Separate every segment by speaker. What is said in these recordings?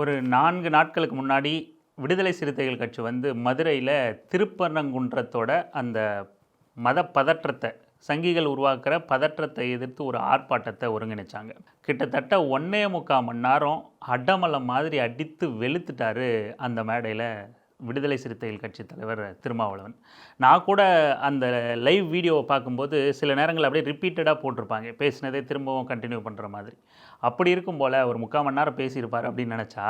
Speaker 1: ஒரு நான்கு நாட்களுக்கு முன்னாடி விடுதலை சிறுத்தைகள் கட்சி வந்து மதுரையில் திருப்பரங்குன்றத்தோட அந்த மத பதற்றத்தை சங்கிகள் உருவாக்குற பதற்றத்தை எதிர்த்து ஒரு ஆர்ப்பாட்டத்தை ஒருங்கிணைச்சாங்க. கிட்டத்தட்ட ஒன்னே முக்கால் மணி நேரம் அடமலம் மாதிரி அடித்து வெளுத்துட்டாரு அந்த மேடையில் விடுதலை சிறுத்தைகள் கட்சி தலைவர் திருமாவளவன். நான் கூட அந்த லைவ் வீடியோவை பார்க்கும்போது சில நேரங்கள் அப்படியே ரிப்பீட்டடாக போட்டிருப்பாங்க. பேசினதே திரும்பவும் கண்டினியூ பண்ணுற மாதிரி. அப்படி இருக்கும் போல் ஒரு முக்கால் மணி நேரம் பேசியிருப்பார் அப்படின்னு நினச்சா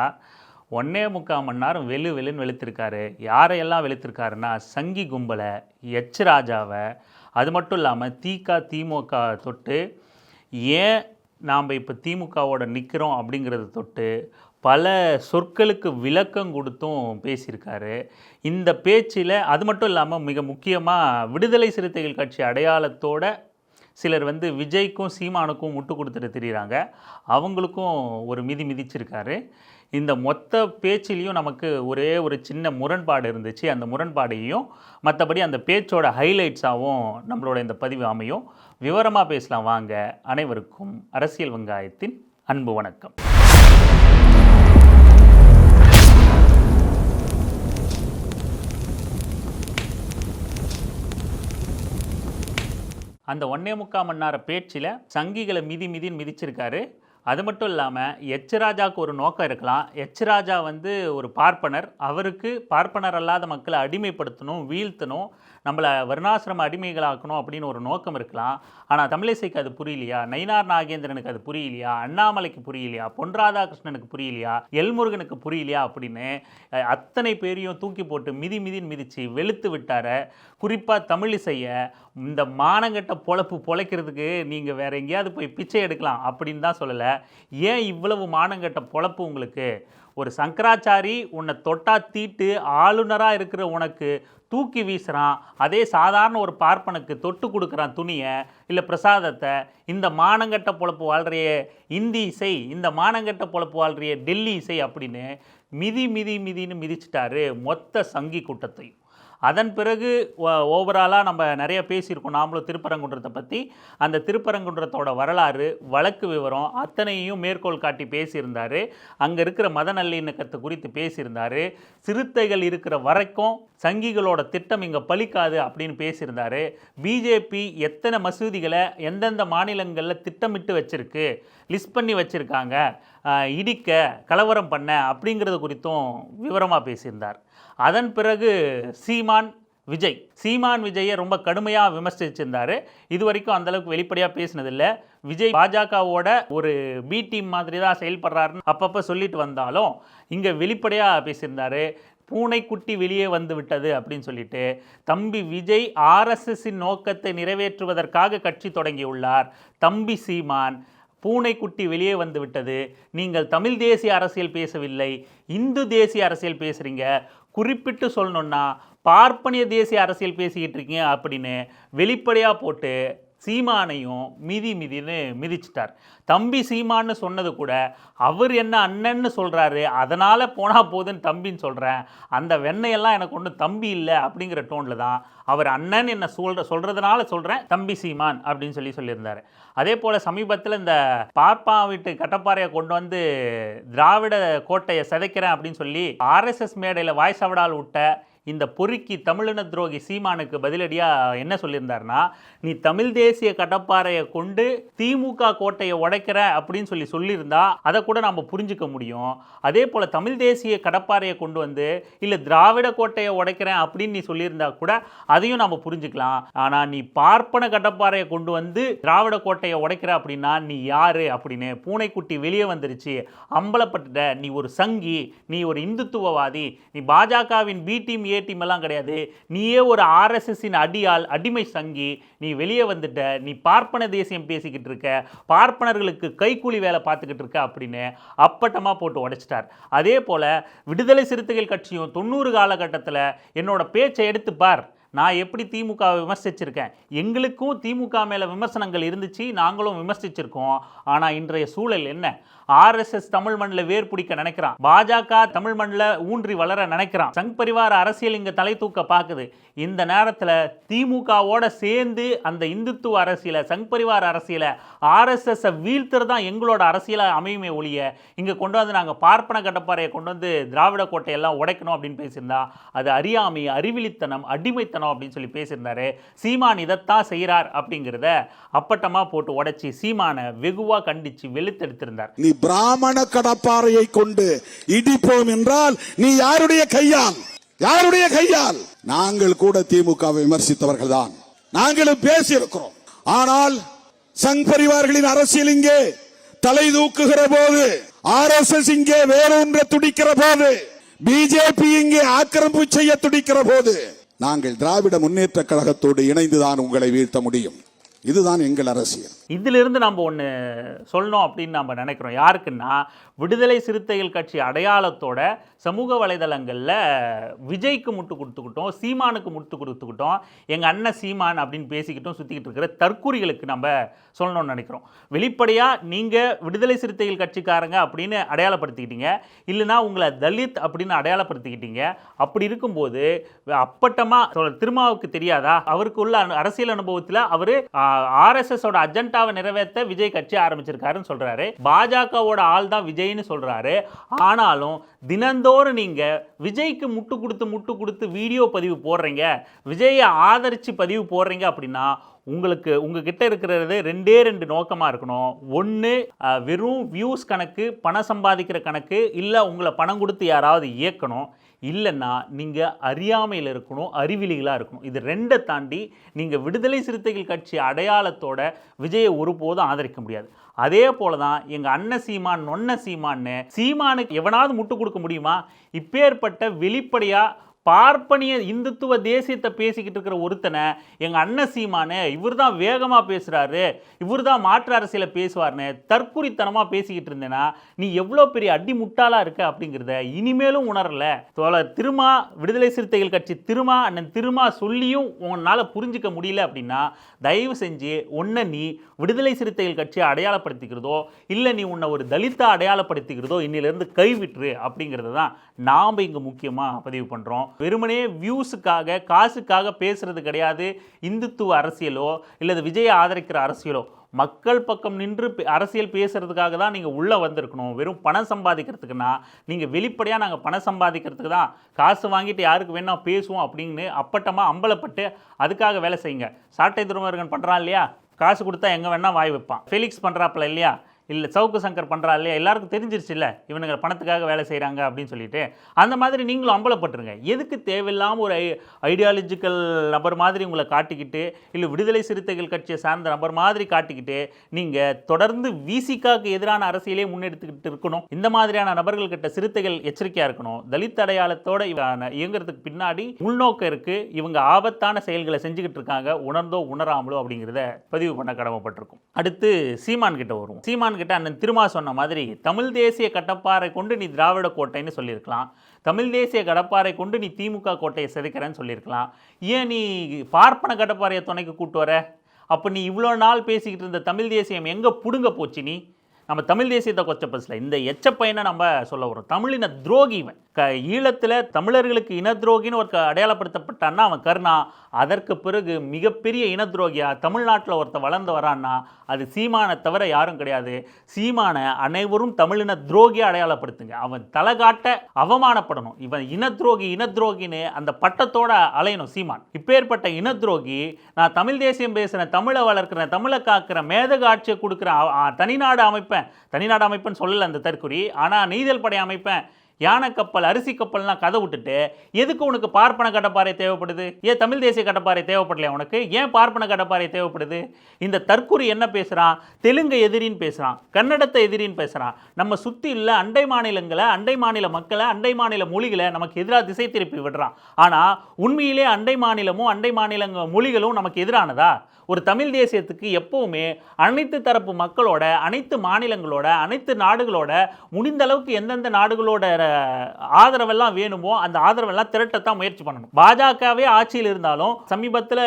Speaker 1: ஒன்னே முக்கால் மணி நேரம் வெளு வெளுன்னு வெளுத்திருக்காரு. யாரையெல்லாம் வெளுத்திருக்காருன்னா சங்கி கும்பலை எச் ராஜாவை அது மட்டும் இல்லாமல் திக திமுக தொட்டு ஏன் நாம் இப்போ திமுகவோட நிற்கிறோம் அப்படிங்கிறத தொட்டு பல சொற்களுக்கு விளக்கம் கொடுத்தும் பேசியிருக்காரு. இந்த பேச்சில் அது மட்டும் இல்லாமல் மிக முக்கியமாக விடுதலை சிறுத்தைகள் கட்சி அடையாளத்தோட சிலர் வந்து விஜய்க்கும் சீமானுக்கும் முட்டு கொடுத்துட்டு தெரியுறாங்க. அவங்களுக்கும் ஒரு மிதி மிதிச்சிருக்காரு. இந்த மொத்த பேச்சிலையும் நமக்கு ஒரே ஒரு சின்ன முரண்பாடு இருந்துச்சு. அந்த முரண்பாடையும் மற்றபடி அந்த பேச்சோட ஹைலைட்ஸாகவும் நம்மளோட இந்த பதிவு அமையும். விவரமாக பேசலாம். வாங்க அனைவருக்கும் அரசியல் வெங்காயத்தின் அன்பு வணக்கம். அந்த ஒன்னே முக்கால் மணி நேர பேச்சில் சங்கிகளை மிதி மிதின்னு மிதிச்சிருக்காரு. அது மட்டும் இல்லாமல் எச் ராஜாவுக்கு ஒரு நோக்கம் இருக்கலாம். எச் ராஜா வந்து ஒரு பார்ப்பனர். அவருக்கு பார்ப்பனர் அல்லாத மக்களை அடிமைப்படுத்தணும் வீழ்த்தணும். நம்மளை வர்ணாசிரம அடிமைகளாக்கணும் அப்படின்னு ஒரு நோக்கம் இருக்கலாம். ஆனால் தமிழிசைக்கு அது புரியலையா? நயினார் நாகேந்திரனுக்கு அது புரியலையா? அண்ணாமலைக்கு புரியலையா? பொன் ராதாகிருஷ்ணனுக்கு புரியலையா? எல்முருகனுக்கு புரியலையா அப்படின்னு அத்தனை பேரையும் தூக்கி போட்டு மிதி மிதின்னு மிதித்து வெளுத்து விட்டார. குறிப்பாக தமிழிசையை இந்த மானங்கட்ட பொழப்பு பொழைக்கிறதுக்கு நீங்கள் வேற எங்கேயாவது போய் பிச்சை எடுக்கலாம் அப்படின்னு தான் சொல்லலை. ஏன் இவ்வளவு மானங்கட்ட பொழப்பு உங்களுக்கு? ஒரு சங்கராச்சாரி உன்னை தொட்டா தீட்டு ஆளுநராக இருக்கிற உனக்கு தூக்கி வீசுகிறான் அதே சாதாரண ஒரு பார்ப்பனுக்கு தொட்டு கொடுக்குறான் துணியை இல்லை பிரசாதத்தை. இந்த மானங்கட்ட பொழப்பு வாழ்கிறைய இந்தி இசை இந்த மானங்கட்ட பொழப்பு வாழ்கிறைய டெல்லி இசை அப்படின்னு மிதி மிதி மிதின்னு மிதிச்சிட்டாரு மொத்த சங்கி கூட்டத்தையும். அதன் பிறகு ஓவராலாக நம்ம நிறைய பேசியிருக்கோம். நாமளும் திருப்பரங்குன்றத்தை பற்றி அந்த திருப்பரங்குன்றத்தோட வரலாறு வழக்கு விவரம் அத்தனையும் மேற்கோள் காட்டி பேசியிருந்தார். அங்கே இருக்கிற மத நல்லிணக்கத்தை குறித்து பேசியிருந்தார். சிறுத்தைகள் இருக்கிற வரைக்கும் சங்கிகளோட திட்டம் இங்கே பலிக்காது அப்படின்னு பேசியிருந்தார். பிஜேபி எத்தனை மசூதிகளை எந்தெந்த மாநிலங்களில் திட்டமிட்டு வச்சிருக்கு? லிஸ்ட் பண்ணி வச்சுருக்காங்க. இடிக்க கலவரம் பண்ண அப்படிங்கிறது குறித்தும் விவரமாக பேசியிருந்தார். அதன் பிறகு சீமான் விஜய் சீமான் விஜயை ரொம்ப கடுமையாக விமர்சிச்சிருந்தார். இது வரைக்கும் அந்தளவுக்கு வெளிப்படையாக பேசினதில்லை. விஜய் பாஜகவோட ஒரு பி டீம் மாதிரி தான் செயல்படுறாருன்னு அப்பப்போ சொல்லிட்டு வந்தாலும் இங்கே வெளிப்படையாக பேசியிருந்தாரு. பூனைக்குட்டி வெளியே வந்து விட்டது அப்படின்னு சொல்லிட்டு தம்பி விஜய் ஆர்எஸ்எஸ்ஸின் நோக்கத்தை நிறைவேற்றுவதற்காக கட்சி தொடங்கியுள்ளார். தம்பி சீமான் பூனைக்குட்டி வெளியே வந்து விட்டது. நீங்கள் தமிழ் தேசிய அரசியல் பேசவில்லை. இந்து தேசிய அரசியல் பேசுகிறீங்க குறிப்பிட்டு சொல்லணுன்னா பார்ப்பனிய தேசிய அரசியல் பேசிக்கிட்டு இருக்கீங்க அப்படின்னு வெளிப்படையாக போட்டு சீமானையும் மிதி மிதின்னு மிதிச்சிட்டார். தம்பி சீமான்னு சொன்னது கூட அவர் என்ன அண்ணன்னு சொல்கிறாரு அதனால் போனால் போதுன்னு தம்பின்னு சொல்கிறேன் அந்த வெண்ணையெல்லாம் எனக்கு ஒன்றும் தம்பி இல்லை அப்படிங்கிற டோனில் தான் அவர் அண்ணன் என்ன சொல்கிற சொல்கிறதுனால சொல்கிறேன் தம்பி சீமான் அப்படின்னு சொல்லி சொல்லியிருந்தார். அதே போல் சமீபத்தில் இந்த பார்ப்பா வீட்டு கட்டப்பாறையை கொண்டு வந்து திராவிட கோட்டையை சிதைக்கிறேன் அப்படின்னு சொல்லி ஆர்எஸ்எஸ் மேடையில் வாய்ஸ் அவடால் விட்ட இந்த பொறுக்கி தமிழின துரோகி சீமானுக்கு பதிலடியாக என்ன சொல்லியிருந்தாருன்னா நீ தமிழ் தேசிய கடப்பாறையை கொண்டு திமுக கோட்டையை உடைக்கிற அப்படின்னு சொல்லி சொல்லியிருந்தா அதை கூட நம்ம புரிஞ்சுக்க முடியும். அதே போல் தமிழ் தேசிய கடப்பாறையை கொண்டு வந்து இல்லை திராவிட கோட்டையை உடைக்கிறேன் அப்படின்னு நீ சொல்லியிருந்தா கூட அதையும் நம்ம புரிஞ்சுக்கலாம். ஆனால் நீ பார்ப்பன கடப்பாறையை கொண்டு வந்து திராவிட கோட்டையை உடைக்கிற அப்படின்னா நீ யாரு? அப்படின்னு பூனைக்குட்டி வெளியே வந்துருச்சு. அம்பலப்பட்டுட்ட நீ ஒரு சங்கி நீ ஒரு இந்துத்துவவாதி நீ பாஜகவின் பி டீம் ஏ டீம் எல்லாம் கிடையாது. நீயே ஒரு ஆர்எஸ்எஸ்ஸின் அடியால் அடிமை சங்கி நீ வெளியே வந்துட்ட நீ பார்ப்பன தேசியம் பேசிக்கிட்டு இருக்க பார்ப்பனர்களுக்கு கைக்கூலி வேலை பார்த்துக்கிட்டு இருக்க அப்படின்னு அப்பட்டமாக போட்டு உடைச்சிட்டார். அதே போல் விடுதலை சிறுத்தைகள் கட்சியும் தொண்ணூறு காலகட்டத்தில் என்னோட பேச்சை எடுத்து பார். நான் எப்படி திமுகவை விமர்சிச்சிருக்கேன்? எங்களுக்கும் திமுக மேலே விமர்சனங்கள் இருந்துச்சு நாங்களும் விமர்சிச்சிருக்கோம். ஆனால் இன்றைய சூழல் என்ன? ஆர்எஸ்எஸ் தமிழ் மண்ணில் வேர் பிடிக்க நினைக்கிறான். பாஜக தமிழ் மண்ணில் ஊன்றி வளர நினைக்கிறான். சங் பரிவார அரசியல் இங்கே தலை தூக்க பார்க்குது இந்த நேரத்தில் திமுகவோட சேர்ந்து அந்த இந்துத்துவ அரசியலை சங் பரிவார அரசியலை ஆர்எஸ்எஸ்ஸை வீழ்த்துறது தான் எங்களோட அரசியலாக அமையுமே ஒழிய இங்கே கொண்டு வந்து நாங்கள் பார்ப்பன கட்டப்பாறையை கொண்டு வந்து திராவிட கோட்டையெல்லாம் உடைக்கணும் அப்படின்னு பேசியிருந்தா அது அறியாமை அறிவிலித்தனம் அடிமைத்தனம் அப்படின்னு சொல்லி பேசியிருந்தாரு. சீமான் இதைத்தான் செய்கிறார் அப்படிங்கிறத அப்பட்டமாக போட்டு உடைச்சி சீமானை வெகுவாக கண்டித்து வெளுத்தெடுத்திருந்தார்.
Speaker 2: நீ பிராமண கடப்பாறையை கொண்டு இடிப்போம் என்றால் நீ யாருடைய கையால்? யாருடைய கையால்? நாங்கள் கூட திமுகவை விமர்சித்தவர்கள் தான். நாங்களும் பேசியிருக்கிறோம். ஆனால் சங் பரிவார்களின் அரசியல் இங்கே தலை தூக்குகிற போது ஆர் எஸ் எஸ் இங்கே வேறொன்ற துடிக்கிற போது பிஜேபி இங்கே ஆக்கிரமிப்பு செய்ய துடிக்கிற போது நாங்கள் திராவிட முன்னேற்ற கழகத்தோடு இணைந்துதான் உங்களை வீழ்த்த முடியும். இதுதான் எங்கள் அரசியல்.
Speaker 1: இதிலிருந்து நம்ம ஒன்று சொல்லணும் அப்படின்னு நம்ம நினைக்கிறோம். யாருக்குன்னா விடுதலை சிறுத்தைகள் கட்சி அடையாளத்தோட சமூக வலைதளங்களில் விஜய்க்கு முட்டு கொடுத்துக்கிட்டோம் சீமானுக்கு முட்டு கொடுத்துக்கிட்டோம் எங்கள் அண்ணன் சீமான் அப்படின்னு பேசிக்கிட்டும் சுற்றிக்கிட்டு இருக்கிற தற்கூரிகளுக்கு நம்ம சொல்லணும்னு நினைக்கிறோம். வெளிப்படையாக நீங்கள் விடுதலை சிறுத்தைகள் கட்சிக்காரங்க அப்படின்னு அடையாளப்படுத்திக்கிட்டீங்க. இல்லைனா உங்களை தலித் அப்படின்னு அடையாளப்படுத்திக்கிட்டீங்க. அப்படி இருக்கும்போது அப்பட்டமாக திருமாவுக்கு தெரியாதா? அவருக்கு உள்ள அனு- அரசியல் அனுபவத்தில் அவர் ஆர்எஸ்எஸோட அஜெண்டாவை நிறைவேற்ற விஜய் கட்சி ஆரம்பிச்சிருக்காருன்னு சொல்கிறாரு பாஜகவோட ஆள் தான் விஜய்னு சொல்கிறாரு ஆனாலும் தினந்தோறும் நீங்கள் விஜய்க்கு முட்டு கொடுத்து முட்டு கொடுத்து வீடியோ பதிவு போடுறீங்க. விஜயை ஆதரித்து பதிவு போடுறீங்க அப்படின்னா உங்களுக்கு உங்ககிட்ட இருக்கிறது ரெண்டே ரெண்டு நோக்கமாக இருக்கணும். ஒன்று வெறும் வியூஸ் கணக்கு பணம் சம்பாதிக்கிற கணக்கு இல்லை உங்களை பணம் கொடுத்து யாராவது இயக்கணும். இல்லைன்னா நீங்கள் அறியாமையில் இருக்கணும் அறிவிலிகளாக இருக்கணும். இது ரெண்டை தாண்டி நீங்கள் விடுதலை சிறுத்தைகள் கட்சி அடையாளத்தோட விஜயை ஒருபோதும் ஆதரிக்க முடியாது. அதே போல தான் எங்கள் அண்ணன் சீமான் நொன்ன சீமான்னு சீமானுக்கு எவனாவது முட்டு கொடுக்க முடியுமா? இப்பேற்பட்ட வெளிப்படையாக பார்ப்பனிய இந்துத்துவ தேசியத்தை பேசிக்கிட்டு இருக்கிற ஒருத்தனை எங்கள் அண்ணன் சீமானு இவர் தான் வேகமாக பேசுகிறாரு இவர் தான் மாற்று அரசியலை பேசுவார்னு தற்குறித்தனமாக பேசிக்கிட்டு இருந்தேன்னா நீ எவ்வளோ பெரிய அடி முட்டாளாக இருக்க அப்படிங்கிறத இனிமேலும் உணரல. தோழர் திருமா விடுதலை சிறுத்தைகள் கட்சி திருமா அண்ணன் திருமா சொல்லியும் உன்னால் புரிஞ்சிக்க முடியல அப்படின்னா தயவு செஞ்சு உன்னை நீ விடுதலை சிறுத்தைகள் கட்சியை அடையாளப்படுத்திக்கிறதோ இல்லை நீ உன்னை ஒரு தலித்தா அடையாளப்படுத்திக்கிறதோ இன்னிலிருந்து கைவிட்டுரு அப்படிங்கிறத தான் நாம் இங்கே முக்கியமாக பதிவு பண்ணுறோம் வெறுமனே வியூஸுக்காக காசுக்காக பேசுறது கிடையாது. இந்துத்துவ அரசியலோ இல்லை விஜயை ஆதரிக்கிற அரசியலோ. மக்கள் பக்கம் நின்று பே- அரசியல் பேசுகிறதுக்காக தான் நீங்கள் உள்ளே வந்திருக்கணும். வெறும் பணம் சம்பாதிக்கிறதுக்குன்னா நீங்கள் வெளிப்படையாக நாங்கள் பணம் சம்பாதிக்கிறதுக்கு தான் காசு வாங்கிட்டு யாருக்கு வேணால் பேசுவோம் அப்படின்னு அப்பட்டமாக அம்பலப்பட்டு அதுக்காக வேலை செய்யுங்க. சாட்டை துருமருகன் பண்ணுறான் இல்லையா? காசு கொடுத்தா எங்கே வேணால் வாய் வைப்பான். ஃபெலிக்ஸ் பண்ணுறாப்புல இல்லையா? இல்லை சவுக்கு சங்கர் பண்ணுறா இல்லையா? எல்லாருக்கும் தெரிஞ்சிருச்சு இல்லை இவனுங்க பணத்துக்காக வேலை செய்கிறாங்க அப்படின்னு சொல்லிட்டு. அந்த மாதிரி நீங்களும் அம்பலப்பட்டுருங்க. எதுக்கு தேவையில்லாமல் ஒரு ஐ ஐடியாலஜிக்கல் நபர் மாதிரி உங்களை காட்டிக்கிட்டு இல்லை விடுதலை சிறுத்தைகள் கட்சியை சார்ந்த நபர் மாதிரி காட்டிக்கிட்டு நீங்கள் தொடர்ந்து விசிகாவுக்கு எதிரான அரசியலே முன்னெடுத்துக்கிட்டு இருக்கணும். இந்த மாதிரியான நபர்கள் கிட்ட சிறுத்தைகள் எச்சரிக்கையாக இருக்கணும். தலித் அடையாளத்தோட இவ- இயங்குறதுக்கு பின்னாடி உள்நோக்கம் இருக்குது இவங்க ஆபத்தான செயல்களை செஞ்சுக்கிட்டு இருக்காங்க. உணர்ந்தோ உணராமலோ அப்படிங்கிறத பதிவு பண்ண கடமைப்பட்டிருக்கும். அடுத்து சீமான் கிட்ட வருவோம். சீமான் கிட்ட அண்ணன் திருமா சொன்ன மாதிரி தமிழ் தேசிய கட்டப்பாறை கொண்டு நீ திராவிட கோட்டைன்னு சொல்லியிருக்கலாம். தமிழ் தேசிய கடப்பாறை கொண்டு நீ திமுக கோட்டையை சிதைக்கிறேன்னு சொல்லியிருக்கலாம். ஏன் நீ பார்ப்பன கடப்பாறையை துணைக்கு கூட்டு வர? அப்போ நீ இவ்வளோ நாள் பேசிக்கிட்டு இருந்த தமிழ் தேசியம் எங்கே பிடுங்க போச்சு நீ? நம்ம தமிழ் தேசியத்தை கொச்ச பஸ்ஸில் இந்த எச்ச பையனை நம்ம சொல்ல வரோம் தமிழின துரோகி இவன். க ஈழத்தில் தமிழர்களுக்கு இன துரோகின்னு ஒரு அடையாளப்படுத்தப்பட்டான்னா அவன் கருணா. அதற்கு பிறகு மிகப்பெரிய இன துரோகியா தமிழ்நாட்டில் ஒருத்தன் வளர்ந்து வரான்னா அது சீமானை தவிர யாரும் கிடையாது. சீமானை அனைவரும் தமிழின துரோகியாக அடையாளப்படுத்துங்க. அவன் தலை காட்ட அவமானப்படணும். இவன் இன துரோகி இன துரோகின்னு அந்த பட்டத்தோட அலையணும் சீமான். இப்பேற்பட்ட இன துரோகி நான் தமிழ் தேசியம் பேசுகிறேன் தமிழை வளர்க்குறேன் தமிழை காக்கிறேன் மேதக ஆட்சியை கொடுக்குறேன் தனிநாடு அமைப்பேன். தனிநாடு அமைப்பேன்னு சொல்லலை அந்த தற்குறி ஆனால் நீதல் படை அமைப்பேன். யானை கப்பல் அரிசி கப்பல்லாம் கதை விட்டுட்டு எதுக்கு உனக்கு பார்ப்பன கடப்பாறை தேவைப்படுது? ஏன் தமிழ் தேசிய கடப்பாறை தேவைப்படலையா உனக்கு? ஏன் பார்ப்பன கடப்பாறை தேவைப்படுது? இந்த தற்குறி என்ன பேசுகிறான் தெலுங்கு எதிரின்னு பேசுகிறான் கன்னடத்தை எதிரின்னு பேசுகிறான் நம்ம சுற்றி இல்லை அண்டை மாநிலங்களை அண்டை மாநில மக்களை அண்டை மாநில மொழிகளை நமக்கு எதிராக திசை திருப்பி விடுறான். ஆனால் உண்மையிலே அண்டை மாநிலமும் அண்டை மாநில மொழிகளும் நமக்கு எதிரானதா? ஒரு தமிழ் தேசியத்துக்கு எப்போவுமே அனைத்து தரப்பு மக்களோட அனைத்து மாநிலங்களோட அனைத்து நாடுகளோட முடிந்த அளவுக்கு எந்தெந்த நாடுகளோட ஆதரவெல்லாம் வேணுமோ அந்த ஆதரவெல்லாம் திரட்டத்தான் முயற்சி பண்ணணும். பாஜகவே ஆட்சியில் இருந்தாலும் சமீபத்தில்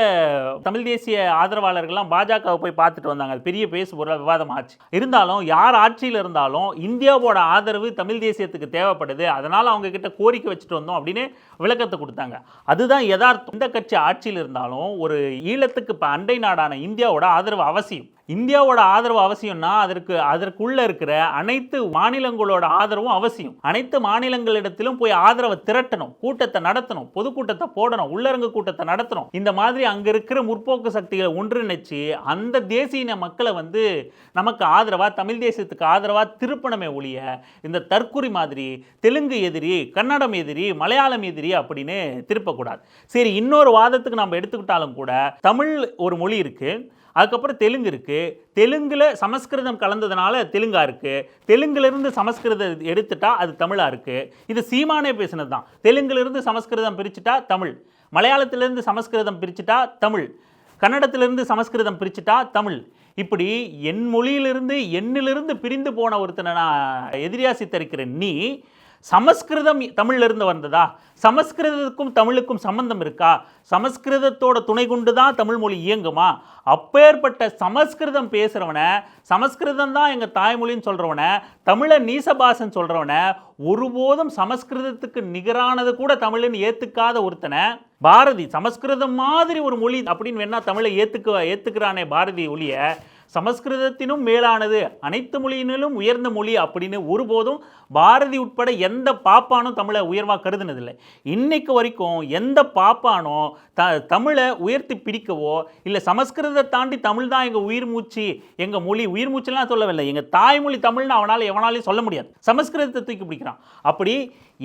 Speaker 1: தமிழ் தேசிய ஆதரவாளர்கள்லாம் பாஜகவை போய் பார்த்துட்டு வந்தாங்க. அது பெரிய பேசு பொருள் விவாதம் ஆச்சு. இருந்தாலும் யார் ஆட்சியில் இருந்தாலும் இந்தியாவோட ஆதரவு தமிழ் தேசியத்துக்கு தேவைப்படுது. அதனால் அவங்க கிட்ட கோரிக்கை வச்சுட்டு வந்தோம் அப்படின்னு விளக்கத்தை கொடுத்தாங்க. அதுதான் யதார்த்தம். இந்த கட்சி ஆட்சியில் இருந்தாலும் ஒரு ஈழத்துக்கு இப்போ அண்டை நாடான இந்தியாவோட ஆதரவு அவசியம். இந்தியாவோட ஆதரவு அவசியம்னா அதற்கு அதற்குள்ள இருக்கிற அனைத்து மாநிலங்களோட ஆதரவும் அவசியம். அனைத்து மாநிலங்களிடத்திலும் போய் ஆதரவை திரட்டணும். கூட்டத்தை நடத்தணும். பொதுக்கூட்டத்தை போடணும். உள்ளரங்கு கூட்டத்தை நடத்தணும். இந்த மாதிரி அங்க இருக்கிற முற்போக்கு சக்திகளை ஒன்றிணைச்சு அந்த தேசிய மக்களை வந்து நமக்கு ஆதரவா தமிழ் தேசியத்துக்கு ஆதரவா திருப்பணமே ஒழிய இந்த தற்குறி மாதிரி தெலுங்கு எதிரி கன்னடம் எதிரி மலையாளம் எதிரி அப்படின்னு திருப்பக்கூடாது. சரி இன்னொரு வாதத்துக்கு நம்ம எடுத்துக்கிட்டாலும் கூட தமிழ் ஒரு மொழி இருக்கு. அதுக்கப்புறம் தெலுங்கு இருக்குது தெலுங்கில் சமஸ்கிருதம் கலந்ததுனால தெலுங்காக இருக்குது தெலுங்குலேருந்து சமஸ்கிருதம் எடுத்துட்டா அது தமிழாக இருக்குது இது சீமானே பேசினது தான் தெலுங்குலேருந்து சமஸ்கிருதம் பிரிச்சுட்டா தமிழ். மலையாளத்திலேருந்து சமஸ்கிருதம் பிரிச்சுட்டா தமிழ். கன்னடத்திலிருந்து சமஸ்கிருதம் பிரிச்சுட்டா தமிழ். இப்படி என் மொழியிலிருந்து எண்ணிலிருந்து பிரிந்து போன ஒருத்தனை நான் எதிரியா சித்தரிக்கிறேன் நீ சமஸ்கிருதம் தமிழ்லேருந்து வந்ததா? சமஸ்கிருதத்துக்கும் தமிழுக்கும் சம்பந்தம் இருக்கா? சமஸ்கிருதத்தோட துணை கொண்டு தான் தமிழ் மொழி இயங்குமா? அப்பேற்பட்ட சமஸ்கிருதம் பேசுகிறவனை சமஸ்கிருதம் தான் எங்கள் தாய்மொழின்னு சொல்கிறவனை தமிழை நீசபாசன் சொல்கிறவனை ஒருபோதும் சமஸ்கிருதத்துக்கு நிகரானது கூட தமிழ்னு ஏற்றுக்காத ஒருத்தனை. பாரதி சமஸ்கிருதம் மாதிரி ஒரு மொழி அப்படின்னு வேணால் தமிழை ஏற்றுக்க ஏற்றுக்கிறானே பாரதி ஒழிய சமஸ்கிருதத்தினும் மேலானது. அனைத்து மொழியினிலும் உயர்ந்த மொழி அப்படின்னு ஒருபோதும் பாரதி உட்பட எந்த பாப்பானும் தமிழை உயர்வாக கருதுனதில்லை. இன்னைக்கு வரைக்கும் எந்த பாப்பானோ த தமிழை உயர்த்தி பிடிக்கவோ இல்லை சமஸ்கிருதத்தை தாண்டி தமிழ் தான் எங்கள் உயிர் மூச்சு எங்கள் மொழி உயிர் மூச்சுலாம் சொல்லவில்லை. எங்கள் தாய்மொழி தமிழ்னு அவனால் எவனாலையும் சொல்ல முடியாது. சமஸ்கிருதத்தை தூக்கி பிடிக்கிறான். அப்படி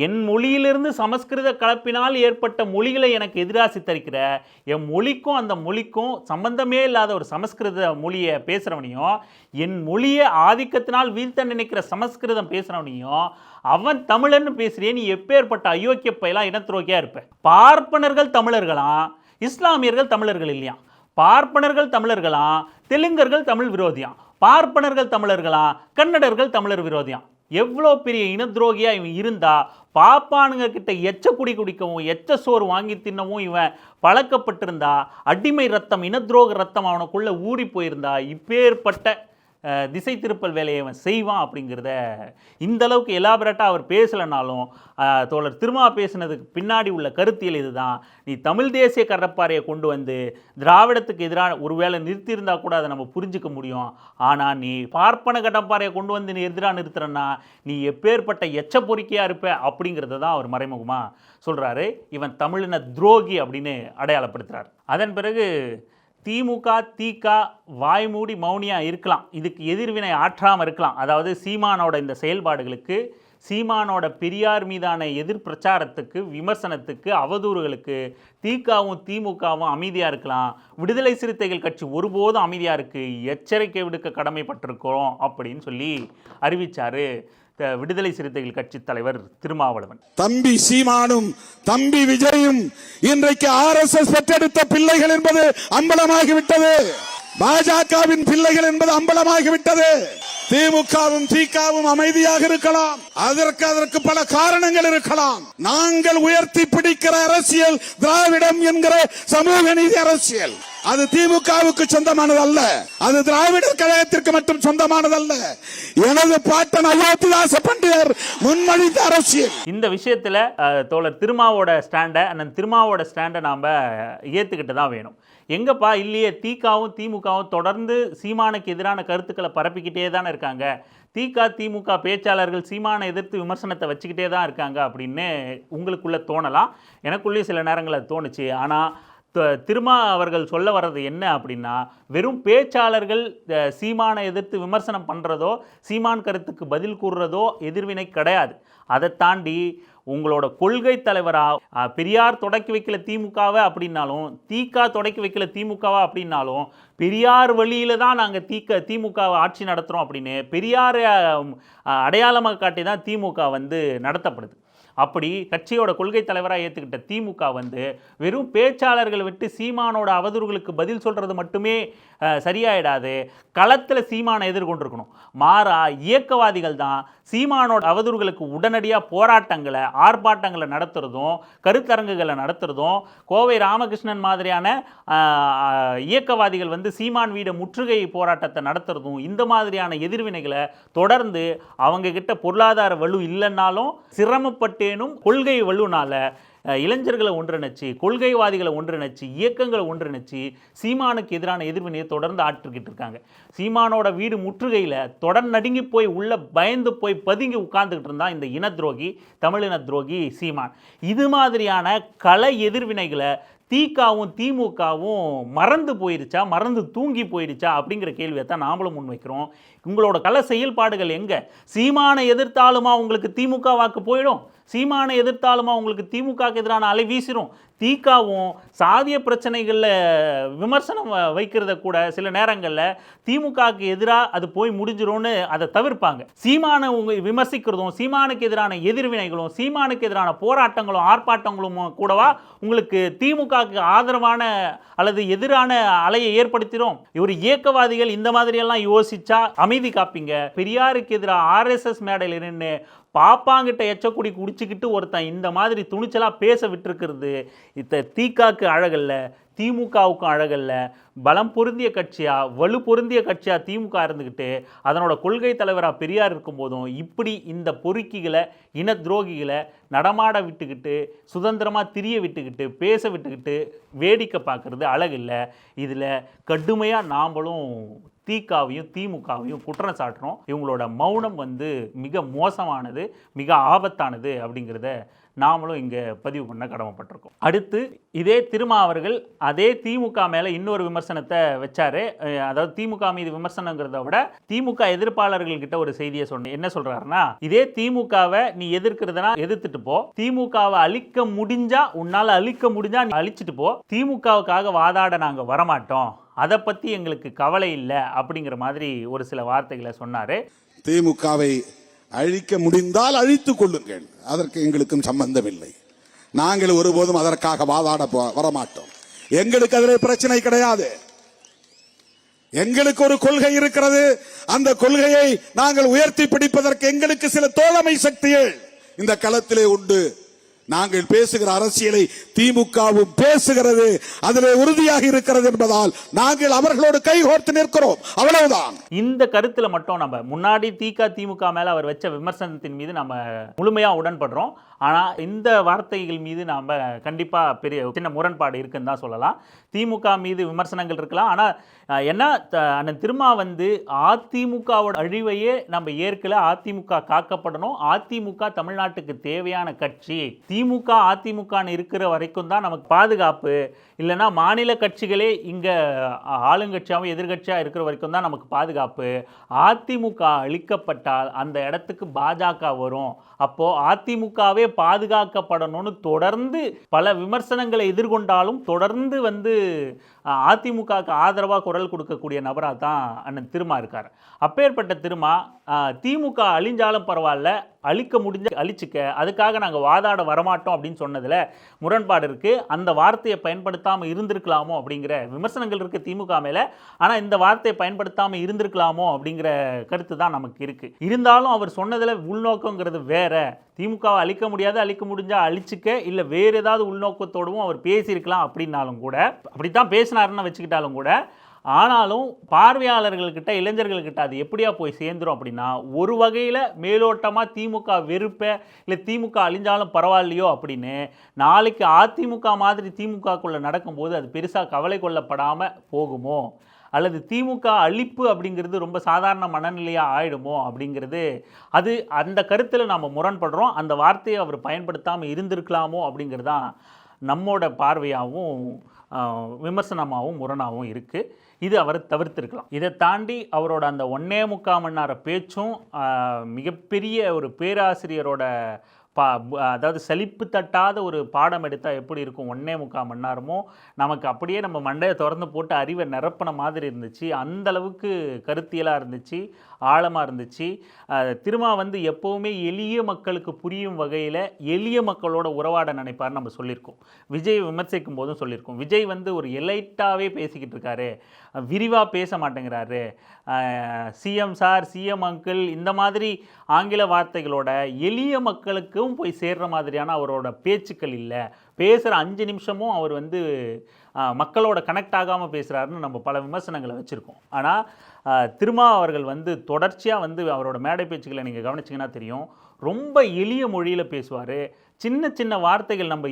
Speaker 1: என் மொழியிலிருந்து சமஸ்கிருத கலப்பினால் ஏற்பட்ட மொழிகளை எனக்கு எதிராக சித்தரிக்கிற என் மொழிக்கும் அந்த மொழிக்கும் சம்பந்தமே இல்லாத ஒரு சமஸ்கிருத மொழியை பேசுகிறவனையும் என் மொழியை ஆதிக்கத்தினால் வீழ்த்த நினைக்கிற சமஸ்கிருதம் பேசுகிறவனையும் அவன் தமிழன்னு பேசுறியே நீ எப்பேற்பட்ட அயோக்கிய பயிலாம் இனத்துரோக்கியாக இருப்பேன் பார்ப்பனர்கள் தமிழர்களாம் இஸ்லாமியர்கள் தமிழர்கள் இல்லையா பார்ப்பனர்கள் தமிழர்களாம் தெலுங்கர்கள் தமிழ் விரோதியாம். பார்ப்பனர்கள் தமிழர்களாம் கன்னடர்கள் தமிழர் விரோதியாம். எவ்வளோ பெரிய இனத்துரோகியா இவன் இருந்தால் பாப்பானுங்க கிட்ட எச்ச குடி குடிக்கவும் எச்ச சோறு வாங்கி தின்னவும் இவன் பழக்கப்பட்டிருந்தா அடிமை ரத்தம் இனத்துரோக ரத்தம் அவனுக்குள்ளே ஊறி போயிருந்தா இப்பேற்பட்ட திசை திருப்பல் வேலையை அவன் செய்வான் அப்படிங்கிறத இந்த அளவுக்கு எலாபரேட்டாக அவர் பேசலைனாலும் தோழர் திருமா பேசினதுக்கு பின்னாடி உள்ள கருத்தியல் இதுதான். நீ தமிழ் தேசிய கடற்பாறையை கொண்டு வந்து திராவிடத்துக்கு எதிரான ஒருவேளை நிறுத்தியிருந்தால் கூட அதை நம்ம புரிஞ்சுக்க முடியும். ஆனால் நீ பார்ப்பன கடற்பாறையை கொண்டு வந்து நீ எதிராக நிறுத்துறன்னா நீ எப்பேற்பட்ட எச்ச பொறிக்கையாக இருப்ப அப்படிங்கிறத தான் அவர் மறைமுகமாக சொல்கிறாரு இவன் தமிழின துரோகி அப்படின்னு அடையாளப்படுத்துகிறார் அதன் பிறகு திமுக திக வாய்மூடி மௌனியாக இருக்கலாம். இதுக்கு எதிர்வினை ஆற்றாமல் இருக்கலாம். அதாவது சீமானோட இந்த செயல்பாடுகளுக்கு சீமானோட பெரியார் மீதான எதிர் பிரச்சாரத்துக்கு விமர்சனத்துக்கு அவதூறுகளுக்கு திகாவும் திமுகவும் அமைதியாக இருக்கலாம். விடுதலை சிறுத்தைகள் கட்சி ஒருபோதும் அமைதியாக இருக்குது எச்சரிக்கை விடுக்க கடமைப்பட்டிருக்கிறோம் அப்படின்னு சொல்லி அறிவித்தார் விடுதலை சிறுத்தைகள் கட்சி தலைவர் திருமாவளவன்.
Speaker 2: தம்பி சீமானும் தம்பி விஜயும் இன்றைக்கு ஆர் எஸ் எஸ் பெற்றெடுத்த பிள்ளைகள் என்பது அம்பலமாகிவிட்டது. பாஜகவின் பிள்ளைகள் என்பது அம்பலமாகிவிட்டது. திமுகவும் திகாவும் அமைதியாக இருக்கலாம். அதற்கு அதற்கு பல காரணங்கள் இருக்கலாம். நாங்கள் உயர்த்தி பிடிக்கிற அரசியல் திராவிடம் என்கிற சமூக நீதி அரசியல். அது திமுகவுக்கு சொந்தமானது அல்ல அது திராவிடர் கழகத்திற்கு மட்டும் சொந்தமானதல்ல. எனது பாட்டன் அயோத்திதாச பண்டிதர் முன்மொழிந்த அரசியல்.
Speaker 1: இந்த விஷயத்துல தோழர் திருமாவோட ஸ்டாண்ட அண்ணன் திருமாவோட ஸ்டாண்டை நாம் ஏத்துக்கிட்டு தான் வேணும். எங்கப்பா இல்லையே திகாவும் திமுகவும் தொடர்ந்து சீமானுக்கு எதிரான கருத்துக்களை பரப்பிக்கிட்டே தானே இருக்காங்க. திக திமுக பேச்சாளர்கள் சீமானை எதிர்த்து விமர்சனத்தை வச்சுக்கிட்டே தான் இருக்காங்க அப்படின்னு உங்களுக்குள்ளே தோணலாம். எனக்குள்ளேயும் சில நேரங்களில் தோணுச்சு. ஆனால் த- திருமா அவர்கள் சொல்ல வர்றது என்ன அப்படின்னா வெறும் பேச்சாளர்கள் சீமானை எதிர்த்து விமர்சனம் பண்ணுறதோ சீமான் கருத்துக்கு பதில் கூறுறதோ எதிர்வினை கிடையாது. அதை தாண்டி உங்களோட கொள்கை தலைவராக பெரியார் தொடக்கி வைக்கல திமுகவை அப்படின்னாலும் தீக்கா தொடக்கி வைக்கல திமுகவா அப்படின்னாலும் பெரியார் வழியில் தான் நாங்கள் தீக்க திமுகவை ஆட்சி நடத்துகிறோம் அப்படின்னு பெரியாரை அடையாளமாக காட்டி தான் திமுக வந்து நடத்தப்படுது. அப்படி கட்சியோட கொள்கை தலைவராக ஏற்றுக்கிட்ட திமுக வந்து வெறும் பேச்சாளர்களை விட்டு சீமானோட அவதூறுகளுக்கு பதில் சொல்கிறது மட்டுமே சரியாயிடாது. களத்தில் சீமானை எதிர்கொண்டிருக்கணும். மாறா இயக்கவாதிகள் தான் சீமானோட அவதூறுகளுக்கு உடனடியாக போராட்டங்களை ஆர்ப்பாட்டங்களை நடத்துறதும் கருத்தரங்குகளை நடத்துறதும் கோவை ராமகிருஷ்ணன் மாதிரியான இயக்கவாதிகள் வந்து சீமான் வீடு முற்றுகை போராட்டத்தை நடத்துறதும் இந்த மாதிரியான எதிர்வினைகளை தொடர்ந்து அவங்கக்கிட்ட பொருளாதார வலு இல்லைன்னாலும் சிரமப்பட்டேனும் கொள்கை வலுனால இளைஞர்களை ஒன்றிணைச்சு கொள்கைவாதிகளை ஒன்றிணைச்சு இயக்கங்களை ஒன்றிணைச்சு சீமானுக்கு எதிரான எதிர்வினையை தொடர்ந்து ஆற்றிக்கிட்டு இருக்காங்க. சீமானோட வீடு முற்றுகையில் தொடர் நடுங்கி போய் உள்ள பயந்து போய் பதுங்கி உட்கார்ந்துக்கிட்டு இருந்தான் இந்த இன துரோகி தமிழின துரோகி சீமான். இது மாதிரியான கலை எதிர்வினைகளை தீகாவும் திமுகவும் மறந்து போயிருச்சா மறந்து தூங்கி போயிருச்சா அப்படிங்கிற கேள்வியை தான் நாமளும் முன்வைக்கிறோம். உங்களோட கல செயல்பாடுகள் எங்கே? சீமானை எதிர்த்தாலுமா உங்களுக்கு திமுக வாக்கு போயிடும்? சீமானை எதிர்த்தாலுமா உங்களுக்கு திமுகவுக்கு எதிரான அலை வீசிடும் தீகாவும் சாதிய பிரச்சனைகளில் விமர்சனம் வ- வைக்கிறத கூட சில நேரங்களில் திமுகவுக்கு எதிராக அது போய் முடிஞ்சிரும்னு அதை தவிர்ப்பாங்க. சீமானை உங்க விமர்சிக்கிறதும் சீமானுக்கு எதிரான எதிர்வினைகளும் சீமானுக்கு எதிரான போராட்டங்களும் ஆர்ப்பாட்டங்களும் கூடவா உங்களுக்கு திமுகவுக்கு ஆதரவான அல்லது எதிரான அலையை ஏற்படுத்திடும் இவர் இயக்கவாதிகள் இந்த மாதிரியெல்லாம் யோசிச்சா அமைதி காப்பீங்க. பெரியாருக்கு எதிராக ஆர்எஸ்எஸ் மேடையில் நின்று பாப்பாங்கிட்ட எச்சக்குடி குடிச்சிக்கிட்டு ஒருத்தன் இந்த மாதிரி துணிச்சலாக பேச விட்டுருக்கிறது இத்த தீக்காக்கு அழகல்ல திமுகவுக்கும் அழகல்ல பலம் பொருந்திய கட்சியாக வலு பொருந்திய கட்சியாக திமுக இருந்துக்கிட்டு அதனோட கொள்கை தலைவராக பெரியார் இருக்கும்போதும் இப்படி இந்த பொறுக்கிகளை இன துரோகிகளை நடமாட விட்டுக்கிட்டு சுதந்திரமாக திரிய விட்டுக்கிட்டு பேச விட்டுக்கிட்டு வேடிக்கை பார்க்குறது அழகில்லை. இதில் கடுமையாக நாம்பளும் தீகாவையும் திமுகவையும் குற்றம் சாட்டுறோம். இவங்களோட மௌனம் வந்து மிக மோசமானது மிக ஆபத்தானது அப்படிங்கிறத நாமளும் இங்கே பதிவு பண்ண கடமைப்பட்டிருக்கோம். அடுத்து இதே திருமா அவர்கள் அதே திமுக மேலே இன்னொரு விமர்சனத்தை வச்சாரு. அதாவது திமுக மீது விமர்சனங்கிறத விட திமுக எதிர்ப்பாளர்கள் கிட்ட ஒரு செய்தியை சொன்ன என்ன சொல்றாருன்னா இதே திமுகவை நீ எதிர்க்கிறதுனா எதிர்த்துட்டு போ. திமுகவை அழிக்க முடிஞ்சா உன்னால் அழிக்க முடிஞ்சா நீ அழிச்சிட்டு போ. திமுகவுக்காக வாதாட நாங்கள் வரமாட்டோம். அதை பற்றி எங்களுக்கு கவலை இல்லை அப்படிங்கிற மாதிரி ஒரு சில வார்த்தைகளை சொன்னார்.
Speaker 2: திமுகவை அழிக்க முடிந்தால் அழித்துக் கொள்ளுங்கள். அதற்கு எங்களுக்கும் சம்பந்தம் இல்லை நாங்கள் ஒருபோதும் அதற்காக வாதாட போ- வரமாட்டோம். எங்களுக்கு அதில் பிரச்சனை கிடையாது. எங்களுக்கு ஒரு கொள்கை இருக்கிறது. அந்த கொள்கையை நாங்கள் உயர்த்தி பிடிப்பதற்கு எங்களுக்கு சில தோழமை சக்திகள் இந்த களத்திலே உண்டு. நாங்கள் பேசுகிற அரசியலை திமுகவும் பேசுகிறது அதிலே உறுதியாக இருக்கிறது என்பதால் நாங்கள் அவர்களோடு கைகோர்த்து நிற்கிறோம். அவ்வளவுதான்.
Speaker 1: இந்த கருத்துல மட்டும் நம்ம முன்னாடி திக திமுக மேல அவர் வச்ச விமர்சனத்தின் மீது நம்ம முழுமையா உடன்படுறோம். ஆனால் இந்த வார்த்தைகள் மீது நாம் கண்டிப்பாக பெரிய சின்ன முரண்பாடு இருக்குன்னு தான் சொல்லலாம். திமுக மீது விமர்சனங்கள் இருக்கலாம். ஆனால் என்ன த- அண்ணன் திருமா வந்து அதிமுகவோட அழிவையே நம்ம ஏற்கல அதிமுக காக்கப்படணும். அதிமுக தமிழ்நாட்டுக்கு தேவையான கட்சி. திமுக அதிமுகன்னு இருக்கிற வரைக்கும் தான் நமக்கு பாதுகாப்பு. இல்லைன்னா மாநில கட்சிகளே இங்கே ஆளுங்கட்சியாகவும் எதிர்கட்சியாக இருக்கிற வரைக்கும் தான் நமக்கு பாதுகாப்பு. அதிமுக அழிக்கப்பட்டால் அந்த இடத்துக்கு பாஜக வரும். அப்போது அதிமுகவே பாதுகாக்கப்படணும்னு தொடர்ந்து பல விமர்சனங்களை எதிர்கொண்டாலும் தொடர்ந்து வந்து அதிமுகவுக்கு ஆதரவாக குரல் கொடுக்கக்கூடிய நபராக தான் அண்ணன் திருமா இருக்கார். அப்பேற்பட்ட திருமா திமுக அழிஞ்சாலும் பரவாயில்ல அழிக்க முடிஞ்ச அழிச்சுக்க அதுக்காக நாங்கள் வாதாட வரமாட்டோம் அப்படின்னு சொன்னதில் முரண்பாடு இருக்குது அந்த வார்த்தையை பயன்படுத்தாமல் இருந்திருக்கலாமோ அப்படிங்கிற விமர்சனங்கள் இருக்குது திமுக மேலே. ஆனால் இந்த வார்த்தையை பயன்படுத்தாமல் இருந்திருக்கலாமோ அப்படிங்கிற கருத்து தான் நமக்கு இருக்குது இருந்தாலும் அவர் சொன்னதில் உள்நோக்கங்கிறது வேற. திமுகவை அழிக்க முடியாது அழிக்க முடிஞ்சால் அழிச்சிக்க இல்லை வேறு ஏதாவது உள்நோக்கத்தோடவும் அவர் பேசியிருக்கலாம் அப்படின்னாலும் கூட அப்படித்தான் பேசினாருன்னு வச்சுக்கிட்டாலும் கூட ஆனாலும் பார்வையாளர்கள்கிட்ட இளைஞர்கள்கிட்ட அது எப்படியா போய் சேர்ந்துரும் அப்படின்னா ஒரு வகையில் மேலோட்டமாக திமுக வெறுப்பை இல்லை திமுக அழிஞ்சாலும் பரவாயில்லையோ அப்படின்னு நாளைக்கு அதிமுக மாதிரி திமுகக்குள்ளே நடக்கும்போது அது பெருசாக கவலை கொள்ளப்படாமல் போகுமோ? அல்லது திமுக அழிப்பு அப்படிங்கிறது ரொம்ப சாதாரண மனநிலையாக ஆயிடுமோ அப்படிங்கிறது அது அந்த கருத்தில் நாம் முரண்படுறோம். அந்த வார்த்தையை அவர் பயன்படுத்தாமல் இருந்திருக்கலாமோ அப்படிங்கிறது தான் நம்மோட பார்வையாகவும் விமர்சனமாகவும் முரணாகவும் இருக்குது இது அவர் தவிர்த்திருக்கலாம். இதை தாண்டி அவரோட அந்த ஒன்னே முக்கால் மணி நேர பேச்சும் மிகப்பெரிய ஒரு பேராசிரியரோட பா அதாவது சலிப்பு தட்டாத ஒரு பாடம் எடுத்தால் எப்படி இருக்கும்? ஒன்னே முக்கால் மணி நேரமோ நமக்கு அப்படியே நம்ம மண்டையை திறந்து போட்டு அறிவை நிரப்பின மாதிரி இருந்துச்சு. அந்த அளவுக்கு கருத்தியலாக இருந்துச்சு. ஆழமாக இருந்துச்சு. திருமா வந்து எப்போவுமே எளிய மக்களுக்கு புரியும் வகையில் எளிய மக்களோட உறவாட நினைப்பார் நம்ம சொல்லியிருக்கோம். விஜய் விமர்சிக்கும் போதும் சொல்லியிருக்கோம். விஜய் வந்து ஒரு எலைட்டாகவே பேசிக்கிட்டு இருக்காரு. விரிவாக பேச மாட்டேங்கிறாரு. சிஎம் சார் சிஎம் அங்கிள் இந்த மாதிரி ஆங்கில வார்த்தைகளோட எளிய மக்களுக்கும் போய் சேர்ற மாதிரியான அவரோட பேச்சுக்கள் இல்லை. பேசுகிற அஞ்சு நிமிஷமும் அவர் வந்து மக்களோட கனெக்ட் ஆகாமல் பேசுகிறாருன்னு நம்ம பல விமர்சனங்களை வச்சுருக்கோம். ஆனால் திருமா அவர்கள் வந்து தொடர்ச்சியாக வந்து அவரோட மேடை பேச்சுக்களை நீங்கள் கவனிச்சிங்கன்னா தெரியும். ரொம்ப எளிய மொழியில் பேசுவார். சின்ன சின்ன வார்த்தைகள் நம்ம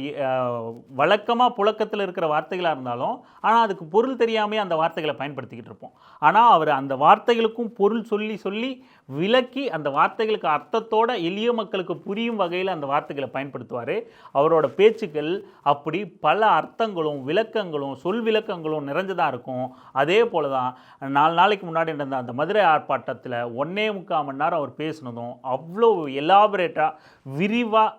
Speaker 1: வழக்கமாக புழக்கத்தில் இருக்கிற வார்த்தைகளாக இருந்தாலும் ஆனால் அதுக்கு பொருள் தெரியாமே அந்த வார்த்தைகளை பயன்படுத்திக்கிட்டு இருப்போம். ஆனால் அவர் அந்த வார்த்தைகளுக்கும் பொருள் சொல்லி சொல்லி விளக்கி அந்த வார்த்தைகளுக்கு அர்த்தத்தோட எளிய மக்களுக்கு புரியும் வகையில் அந்த வார்த்தைகளை பயன்படுத்துவார். அவரோட பேச்சுக்கள் அப்படி பல அர்த்தங்களும் விளக்கங்களும் சொல் விளக்கங்களும் நிறைஞ்சதாக இருக்கும். அதே போல தான் நாலு நாளைக்கு முன்னாடி நடந்த அந்த மதுரை ஆர்ப்பாட்டத்தில் ஒன்னே முக்கால் மணி நேரம் அவர் பேசினதும் அவ்வளோ எலாபரேட்டாக விரிவாக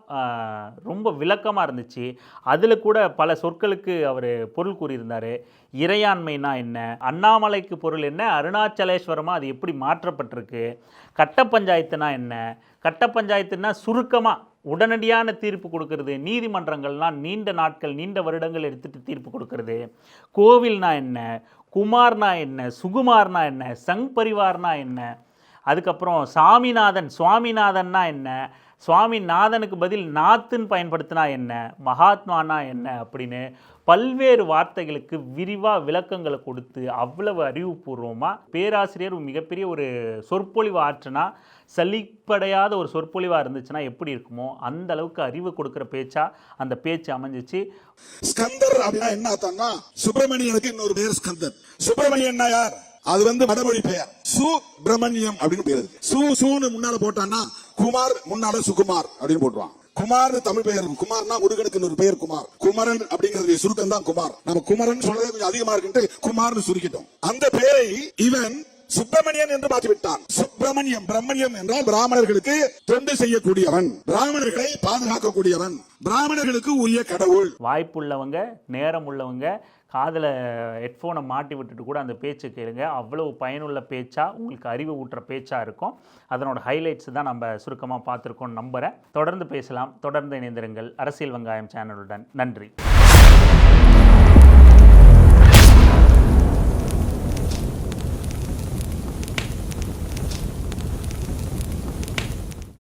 Speaker 1: ரொம்ப விளக்கமாக இருந்துச்சு. அதில் கூட பல சொற்களுக்கு அவர் பொருள் கூறியிருந்தார். இறையாண்மைனா என்ன? அண்ணாமலைக்கு பொருள் என்ன? அருணாச்சலேஸ்வரமாக அது எப்படி மாற்றப்பட்டிருக்கு? கட்ட பஞ்சாயத்துனா என்ன? கட்ட பஞ்சாயத்துனா சுருக்கமாக உடனடியான தீர்ப்பு கொடுக்கறது. நீதிமன்றங்கள்லாம் நீண்ட நாட்கள் நீண்ட வருடங்கள் எடுத்துகிட்டு தீர்ப்பு கொடுக்கறது. கோவில்னா என்ன? குமார்னா என்ன? சுகுமார்னா என்ன? சங் பரிவார்னா என்ன? அதுக்கப்புறம் சாமிநாதன் சுவாமிநாதன்னா என்ன? சுவாமி நாதனுக்கு பதில் நாத்துன்னு பயன்படுத்தினா என்ன? மகாத்மானா என்ன? அப்படின்னு பல்வேறு வார்த்தைகளுக்கு விரிவாக விளக்கங்களை கொடுத்து அவ்வளவு அறிவுபூர்வமாக பேராசிரியர் மிகப்பெரிய ஒரு சொற்பொழிவு ஆற்றுனா சலிப்படையாத ஒரு சொற்பொழிவாக இருந்துச்சுன்னா எப்படி இருக்குமோ அந்த அளவுக்கு அறிவு கொடுக்குற பேச்சா அந்த பேச்சு அமைஞ்சிச்சு.
Speaker 2: ஸ்கந்தர் அப்படின்னா என்ன அர்த்தம்னா சுப்பிரமணியனுக்கு இன்னொரு பேர் ஸ்கந்தர். சுப்பிரமணியன்னா யார்? அது வந்து வடமொழி பெயர் சுப்பிரமணியம் அப்படின்னு பேர். சு சூன்னு முன்னால போட்டான்னா குமார் முன்னால சுகுமார் அப்படின்னு போட்டுருவான். குமார் தமிழ் பெயர் குமார்னா முருகனுக்கு ஒரு பெயர் குமார். குமரன் அப்படிங்கிறது சுருக்கம் தான் குமார். நம்ம குமரன் சொல்றது கொஞ்சம் அதிகமா இருக்குன்ட்டு குமார்னு சுருக்கிட்டோம். அந்த பெயரை இவன் சுப்பிரமணியன் என்று மாற்றி விட்டான் சுப்பிரமணியம் பிரம்மணியம் என்றால் பிராமணர்களுக்கு தொண்டு செய்யக்கூடியவன். பிராமணர்களை பாதுகாக்கக்கூடியவன். பிராமணர்களுக்கு உரிய கடவுள்.
Speaker 1: வாய்ப்புள்ளவங்க நேரம் உள்ளவங்க காதில் ஹெட்ஃபோனை மாட்டி விட்டுட்டு கூட அந்த பேச்சு கேளுங்க. அவ்வளவு பயனுள்ள பேச்சா உங்களுக்கு அறிவு ஊட்டுற பேச்சாக இருக்கும். அதனோட ஹைலைட்ஸ் தான் நம்ம சுருக்கமாக பார்த்துருக்கோம்னு நம்புகிறேன் தொடர்ந்து பேசலாம். தொடர்ந்து இணைந்திருங்கள். அரசியல் வெங்காயம் சேனலுடன் நன்றி.